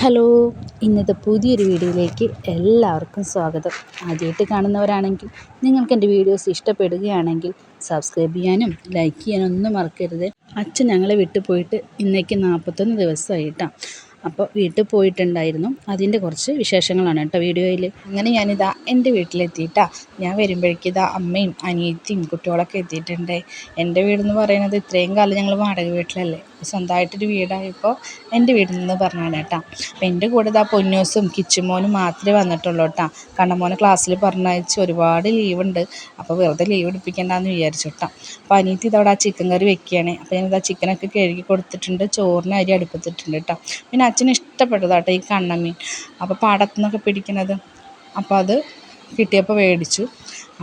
Hello ഇന്നത്തെ പുതിയൊരു വീഡിയോയിലേക്ക് എല്ലാവർക്കും സ്വാഗതം. ആദ്യമായിട്ട് കാണുന്നവരാണെങ്കിൽ നിങ്ങൾക്ക് എന്റെ വീഡിയോസ് ഇഷ്ടപ്പെടുകയാണെങ്കിൽ സബ്സ്ക്രൈബ് ചെയ്യാനും ലൈക്ക് ചെയ്യാനും ഒന്നും മറക്കരുത്. അച്ഛൻ ഞങ്ങളെ വിട്ടു പോയിട്ട് ഇന്നേക്ക് നാൽപ്പത്തൊന്ന് ദിവസമായിട്ടാണ് അപ്പോൾ വീട്ടിൽ പോയിട്ടുണ്ടായിരുന്നു. അതിന്റെ കുറച്ച് വിശേഷങ്ങളാണ് കേട്ടോ വീഡിയോയിൽ. അങ്ങനെ ഞാനിതാ എന്റെ വീട്ടിലെത്തിയിട്ടാ. ഞാൻ വരുമ്പോഴേക്കും ഇതാ അമ്മയും അനിയത്തിയും കുട്ടികളൊക്കെ എത്തിയിട്ടുണ്ട്. എന്റെ വീടെന്ന് പറയുന്നത് ഇത്രയും കാലം ഞങ്ങൾ വാടക വീട്ടിലല്ലേ. സ്വന്തമായിട്ടൊരു വീടായപ്പോൾ എന്റെ വീട്ടിൽ നിന്ന് പറഞ്ഞാണ് കേട്ടോ. അപ്പോൾ എന്റെ കൂടെ ഇതാ പൊന്നൂസും കിച്ചുമോനും മാത്രമേ വന്നിട്ടുള്ളൂ കേട്ടോ. കണ്ണമോനെ ക്ലാസ്സിൽ പറഞ്ഞയച്ച് ഒരുപാട് ലീവുണ്ട് അപ്പോൾ വെറുതെ ലീവ് എടുപ്പിക്കണ്ടെന്ന് വിചാരിച്ചു കേട്ടോ. അപ്പോൾ അനിയത്തി ഇതവിടെ ആ ചിക്കൻ കറി വെക്കുകയാണ്. അപ്പോൾ ഞാനിതാ ചിക്കനൊക്കെ കഴുകി കൊടുത്തിട്ടുണ്ട്. ചോറിന് അരി അടുപ്പത്തിട്ടുണ്ട് കേട്ടോ. പിന്നെ അച്ഛന് ഇഷ്ടപ്പെട്ടതാട്ടോ ഈ കണ്ണമീൻ. അപ്പോൾ പാടത്തു നിന്നൊക്കെ പിടിക്കുന്നത് അപ്പോൾ അത് കിട്ടിയപ്പോൾ മേടിച്ചു.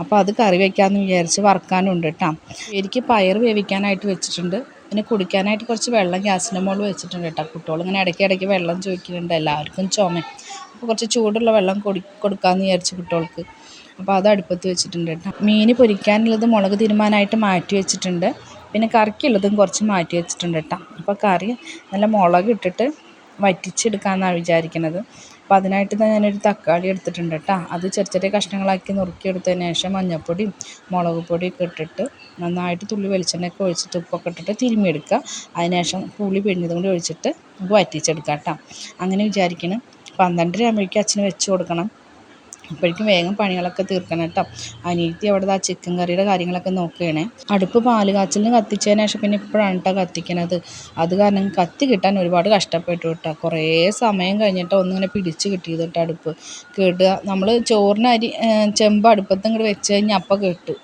അപ്പോൾ അത് കറി വയ്ക്കാമെന്ന് വിചാരിച്ച് വറുക്കാനുണ്ട് കേട്ടോ എനിക്ക് പയർ വേവിക്കാനായിട്ട് വെച്ചിട്ടുണ്ട്. പിന്നെ കുടിക്കാനായിട്ട് കുറച്ച് വെള്ളം ഗ്യാസിന്റെ മുകളിൽ വെച്ചിട്ടുണ്ട് കേട്ടോ കുട്ടികൾ ഇങ്ങനെ ഇടയ്ക്ക് ഇടയ്ക്ക് വെള്ളം ചോദിക്കുന്നുണ്ട് എല്ലാവർക്കും ചുമ. അപ്പോൾ കുറച്ച് ചൂടുള്ള വെള്ളം കൊടി കൊടുക്കാമെന്ന് വിചാരിച്ച് കുട്ടികൾക്ക്. അപ്പോൾ അത് അടുപ്പത്ത് വെച്ചിട്ടുണ്ട് കേട്ടോ മീൻ പൊരിക്കാനുള്ളത് മുളക് തീരുമാനമായിട്ട് മാറ്റി വെച്ചിട്ടുണ്ട്. പിന്നെ കറിക്കുള്ളതും കുറച്ച് മാറ്റി വെച്ചിട്ടുണ്ട് കേട്ടോ അപ്പോൾ കറി നല്ല മുളക് ഇട്ടിട്ട് വറ്റിച്ചെടുക്കാമെന്നാണ് വിചാരിക്കുന്നത് അപ്പോൾ അതിനായിട്ട് ഞാനൊരു തക്കാളി എടുത്തിട്ടുണ്ട് കേട്ടോ അത് ചെറിയ ചെറിയ കഷ്ണങ്ങളാക്കി നുറുക്കിയെടുത്തതിന് ശേഷം മഞ്ഞൾപ്പൊടിയും മുളക് പൊടിയൊക്കെ ഇട്ടിട്ട് നന്നായിട്ട് തുള്ളി വെളിച്ചെണ്ണയൊക്കെ ഒഴിച്ചിട്ട് ഉപ്പൊക്കെ ഇട്ടിട്ട് തിരുമ്മിയെടുക്കുക. അതിന് ശേഷം പുളി പിഴിഞ്ഞതും കൂടി ഒഴിച്ചിട്ട് നമുക്ക് വറ്റിച്ചെടുക്കാം കേട്ടോ അങ്ങനെ വിചാരിക്കണം. പന്ത്രണ്ടര ആകുമ്പോഴേക്കും അച്ഛന് വെച്ച് കൊടുക്കണം. അപ്പോഴേക്കും വേഗം പണികളൊക്കെ തീർക്കണം കേട്ടോ. അനിയത്തി അവിടെ ആ ചിക്കൻ കറിയുടെ കാര്യങ്ങളൊക്കെ നോക്കുകയാണ്. അടുപ്പ് പാൽ കാച്ചലിന് കത്തിച്ചതിന് ശേഷം പിന്നെ ഇപ്പോഴാണ് കേട്ടോ കത്തിക്കണത്. അത് കാരണം കത്തി കിട്ടാൻ ഒരുപാട് കഷ്ടപ്പെട്ടു കേട്ടോ കുറേ സമയം കഴിഞ്ഞിട്ട് ഒന്നിങ്ങനെ പിടിച്ച് കിട്ടിയത് കേട്ടോ അടുപ്പ്. കേട്ടുക നമ്മൾ ചോറിന് അരി ചെമ്പ് അടുപ്പത്ത് ഇങ്ങോട്ട് വെച്ച് കഴിഞ്ഞാൽ അപ്പം കേട്ടു.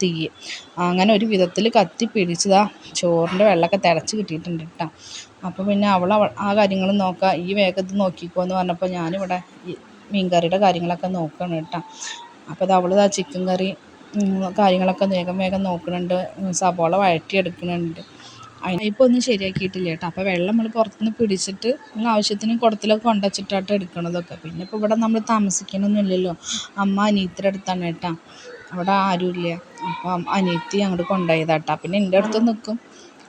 തീ അങ്ങനെ ഒരു വിധത്തിൽ കത്തി പിടിച്ചതാ ചോറിന്റെ വെള്ളമൊക്കെ തിളച്ച് കിട്ടിയിട്ടുണ്ട് കേട്ടോ അപ്പോൾ പിന്നെ അവൾ ആ കാര്യങ്ങളും നോക്കുക ഈ വേഗത്തിൽ നോക്കിക്കോ എന്ന് പറഞ്ഞപ്പോൾ ഞാനിവിടെ മീൻ കറിയുടെ കാര്യങ്ങളൊക്കെ നോക്കുകയാണ് കേട്ടോ. അപ്പോൾ അവൾ ആ ചിക്കൻ കറി കാര്യങ്ങളൊക്കെ വേഗം വേഗം നോക്കുന്നുണ്ട് സവാള വഴറ്റിയെടുക്കുന്നുണ്ട് ഇപ്പോൾ ഒന്നും ശരിയാക്കിയിട്ടില്ല കേട്ടോ. അപ്പോൾ വെള്ളം നമ്മൾ പുറത്തുനിന്ന് പിടിച്ചിട്ട് നമ്മൾ ആവശ്യത്തിന് കുടത്തിലൊക്കെ കൊണ്ടുവച്ചിട്ടാട്ടോ എടുക്കണതൊക്കെ. പിന്നെ ഇപ്പോൾ ഇവിടെ നമ്മൾ താമസിക്കണമൊന്നുമില്ലല്ലോ അമ്മ അനിയത്തിന്റെ അടുത്താണ് കേട്ടോ. അവിടെ ആരുമില്ല. അപ്പം അനിയത്തി അങ്ങോട്ട് കൊണ്ടുപോയതാട്ടോ. പിന്നെ എന്റെ അടുത്ത് നിൽക്കും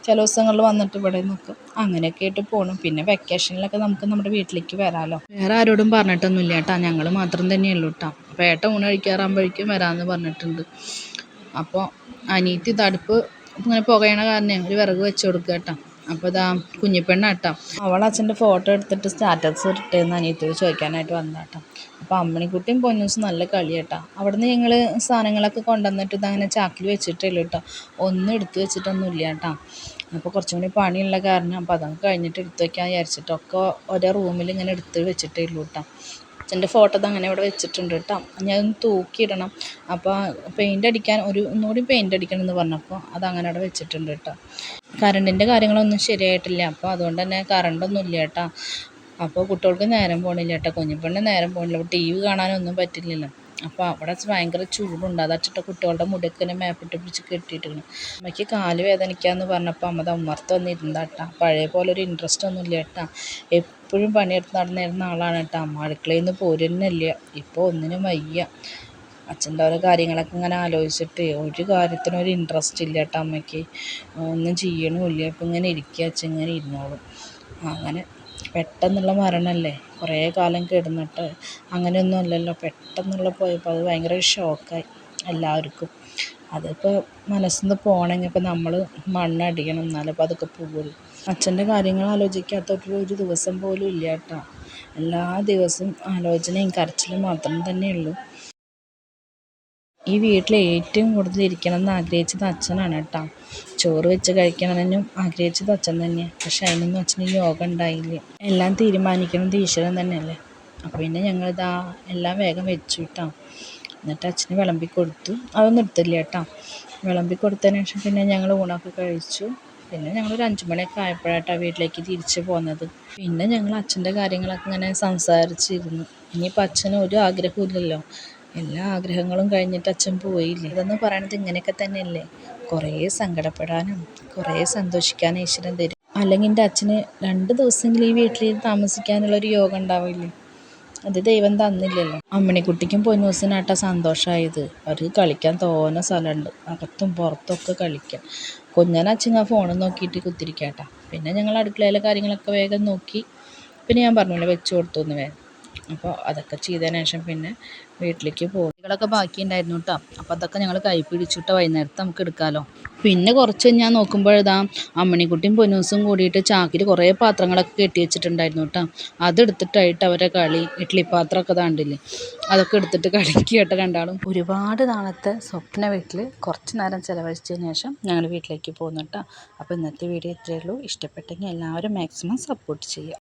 ചില ദിവസങ്ങളിൽ വന്നിട്ട് ഇവിടെ നിൽക്കും. അങ്ങനെയൊക്കെ ആയിട്ട് പോകണം പിന്നെ വെക്കേഷനിലൊക്കെ നമുക്ക് നമ്മുടെ വീട്ടിലേക്ക് വരാമല്ലോ വേറെ ആരോടും പറഞ്ഞിട്ടൊന്നുമില്ല കേട്ടോ. ഞങ്ങൾ മാത്രം തന്നെയുള്ളൂ കേട്ടോ. അപ്പോൾ ഏട്ട ഊണ് കഴിക്കാറാകുമ്പോഴേക്കും വരാമെന്ന് പറഞ്ഞിട്ടുണ്ട്. അപ്പോൾ അനിയത്തി തടുപ്പ് ഇങ്ങനെ പുകയണ കാരണം ഒരു വിറക് വെച്ച് കൊടുക്കുക കേട്ടോ. അപ്പോൾ ഇതാ കുഞ്ഞിപ്പെണ്ണാട്ടോ. അവൾ അച്ഛന്റെ ഫോട്ടോ എടുത്തിട്ട് സ്റ്റാറ്റസ് ഇട്ടേന്ന് അനിയത്തോട് ചോദിക്കാനായിട്ട് വന്നാട്ടോ അപ്പോൾ അമ്മണിക്കുട്ടിയും പൊന്നൂസും നല്ല കളി കേട്ടോ അവിടുന്ന് ഞങ്ങൾ സാധനങ്ങളൊക്കെ കൊണ്ടുവന്നിട്ട് ഇതങ്ങനെ ചാക്കിൽ വെച്ചിട്ടില്ല കേട്ടോ ഒന്നും എടുത്ത് വെച്ചിട്ടൊന്നുമില്ല കേട്ടോ അപ്പോൾ കുറച്ചും കൂടി പണിയുള്ള കാരണം അപ്പോൾ അതൊക്കെ കഴിഞ്ഞിട്ട് എടുത്ത് വയ്ക്കാൻ വിചാരിച്ചിട്ടൊക്കെ ഒരേ റൂമിൽ ഇങ്ങനെ എടുത്ത് വെച്ചിട്ടേ ഉള്ളൂ കേട്ടോ അച്ഛന്റെ ഫോട്ടോ അങ്ങനെ ഇവിടെ വെച്ചിട്ടുണ്ട് കേട്ടോ ഞാൻ തൂക്കിയിടണം. അപ്പോൾ പെയിന്റ് അടിക്കാൻ ഒരു ഒന്നുകൂടി പെയിന്റ് അടിക്കണം എന്ന് പറഞ്ഞപ്പോൾ അത് അങ്ങനെ അവിടെ വെച്ചിട്ടുണ്ട് കേട്ടോ കറണ്ടിന്റെ കാര്യങ്ങളൊന്നും ശരിയായിട്ടില്ല. അപ്പോൾ അതുകൊണ്ട് തന്നെ കറണ്ടൊന്നും ഇല്ല കേട്ടോ. അപ്പോൾ കുട്ടികൾക്ക് നേരം പോകണില്ല കേട്ടോ. കുഞ്ഞിപ്പെണ്ണ് നേരം പോകണില്ല ടി വി കാണാനൊന്നും പറ്റില്ലല്ലോ. അപ്പോൾ അവിടെ ഭയങ്കര ചൂടുണ്ട്. അത് അച്ചിട്ട് കുട്ടികളുടെ മുടിയൊക്കെ ഇങ്ങനെ മേപ്പിട്ട് പിടിച്ച് കെട്ടിയിട്ടുണ്ട് അമ്മയ്ക്ക് കാൽ വേദനിക്കാന്ന് പറഞ്ഞപ്പോൾ അമ്മ തമ്മർത്ത് വന്നിരുന്ന കേട്ടോ. പഴയ പോലെ ഒരു ഇൻട്രസ്റ്റ് ഒന്നും ഇല്ല കേട്ടോ. എപ്പോഴും പണിയെടുത്ത് നടന്നിരുന്ന ആളാണ് കേട്ടോ. അമ്മ അടുക്കളയിൽ നിന്ന് പോരുന്നില്ല. ഇപ്പോൾ ഒന്നിനും വയ്യ. അച്ഛന്റെ ഓരോ കാര്യങ്ങളൊക്കെ ഇങ്ങനെ ആലോചിച്ചിട്ട് ഒരു കാര്യത്തിനും ഒരു ഇൻട്രസ്റ്റ് ഇല്ല കേട്ടോ അമ്മയ്ക്ക്. ഒന്നും ചെയ്യണമില്ല. ഇപ്പം ഇങ്ങനെ ഇരിക്കുക അച്ഛൻ ഇങ്ങനെ ഇരുന്നോളും. അങ്ങനെ പെട്ടെന്നുള്ള മരണമല്ലേ? കുറേ കാലം കിടന്നിട്ട് അങ്ങനെയൊന്നും അല്ലല്ലോ. പെട്ടെന്നുള്ള പോയപ്പോൾ അത് ഭയങ്കര ഷോക്കായി എല്ലാവർക്കും. അതിപ്പോൾ മനസ്സിൽ നിന്ന് പോകണമെങ്കിൽ ഇപ്പം നമ്മൾ മണ്ണടിക്കണം. എന്നാലേ അപ്പോൾ അതൊക്കെ പോകുള്ളൂ അച്ഛന്റെ കാര്യങ്ങൾ ആലോചിക്കാത്ത ഒരു ദിവസം പോലും ഇല്ല കേട്ടോ. എല്ലാ ദിവസവും ആലോചനയും കരച്ചിലും മാത്രം തന്നെയുള്ളൂ. ഈ വീട്ടിൽ ഏറ്റവും കൂടുതൽ ഇരിക്കണം എന്ന് ആഗ്രഹിച്ചത് അച്ഛനാണ് കേട്ടോ. ചോറ് വെച്ച് കഴിക്കണമെന്നും ആഗ്രഹിച്ചത് അച്ഛൻ തന്നെയാണ് പക്ഷെ അതിനൊന്നും അച്ഛന് യോഗ ഉണ്ടായില്ല. എല്ലാം തീരുമാനിക്കുന്നത് ഈശ്വരൻ തന്നെയല്ലേ. അപ്പോൾ പിന്നെ ഞങ്ങളിതാ എല്ലാം വേഗം വെച്ചു കേട്ടോ. എന്നിട്ട് അച്ഛന് വിളമ്പി കൊടുത്തു. അതൊന്നും എടുത്തില്ല കേട്ടോ. വിളമ്പി കൊടുത്തതിന് ശേഷം പിന്നെ ഞങ്ങൾ ഊണൊക്കെ കഴിച്ചു. പിന്നെ ഞങ്ങൾ ഒരു അഞ്ചു മണിയൊക്കെ ആയപ്പോഴായിട്ടാണ് വീട്ടിലേക്ക് തിരിച്ചു പോകുന്നത് പിന്നെ ഞങ്ങൾ അച്ഛന്റെ കാര്യങ്ങളൊക്കെ ഇങ്ങനെ സംസാരിച്ചിരുന്നു. ഇനിയിപ്പോൾ അച്ഛന് ഒരു ആഗ്രഹവും ഇല്ലല്ലോ എല്ലാ ആഗ്രഹങ്ങളും കഴിഞ്ഞിട്ട് അച്ഛൻ പോയില്ലേ? ഇതെന്ന് പറയണത് ഇങ്ങനെയൊക്കെ തന്നെയല്ലേ? കുറേ സങ്കടപ്പെടാനും കുറേ സന്തോഷിക്കാനും ഈശ്വരൻ തരും. അല്ലെങ്കിൽ എന്റെ അച്ഛന് രണ്ട് ദിവസമെങ്കിലും ഈ വീട്ടിൽ താമസിക്കാനുള്ളൊരു യോഗം ഉണ്ടാവില്ലേ? അത് ദൈവം തന്നില്ലല്ലോ. അമ്മിണിക്കുട്ടിക്കും പൊന്നൂസിനാട്ടാ സന്തോഷമായത്. അവർക്ക് കളിക്കാൻ തോന്ന സ്ഥലമുണ്ട്. അകത്തും പുറത്തൊക്കെ കളിക്കാം. കുഞ്ഞനച്ഛൻ ആ ഫോൺ നോക്കിയിട്ട് കുത്തിരിക്കാട്ടാ. പിന്നെ ഞങ്ങൾ അടുക്കളയിലെ കാര്യങ്ങളൊക്കെ വേഗം നോക്കി. പിന്നെ ഞാൻ പറഞ്ഞില്ലേ വെച്ച് കൊടുത്തു എന്ന് വേഗം. അപ്പോൾ അതൊക്കെ ചെയ്തതിന് ശേഷം പിന്നെ വീട്ടിലേക്ക് പോകും ബാക്കി ഉണ്ടായിരുന്നു കേട്ടോ. അപ്പോൾ അതൊക്കെ ഞങ്ങൾ കൈ പിടിച്ചിട്ട് വൈകുന്നേരത്ത് നമുക്ക് എടുക്കാമല്ലോ പിന്നെ കുറച്ച് ഞാൻ നോക്കുമ്പോഴതാ അമ്മണിക്കുട്ടിയും പൊന്നൂസും കൂടിയിട്ട് ചാക്കിൽ കുറേ പാത്രങ്ങളൊക്കെ കെട്ടി വെച്ചിട്ടുണ്ടായിരുന്നു കേട്ടോ. അതെടുത്തിട്ടായിട്ട് അവരെ കളി ഇഡ്ഡലി പാത്രമൊക്കെ താണ്ടില്ലേ അതൊക്കെ എടുത്തിട്ട് കളിക്കുക കേട്ടോ രണ്ടാളും. ഒരുപാട് നാളത്തെ സ്വപ്ന വീട്ടിൽ കുറച്ച് നേരം ചിലവഴിച്ചതിന് ശേഷം ഞങ്ങൾ വീട്ടിലേക്ക് പോകുന്നു കേട്ടോ. അപ്പോൾ ഇന്നത്തെ വീഡിയോ ഇത്രയേ ഉള്ളൂ. ഇഷ്ടപ്പെട്ടെങ്കിൽ എല്ലാവരും മാക്സിമം സപ്പോർട്ട് ചെയ്യുക.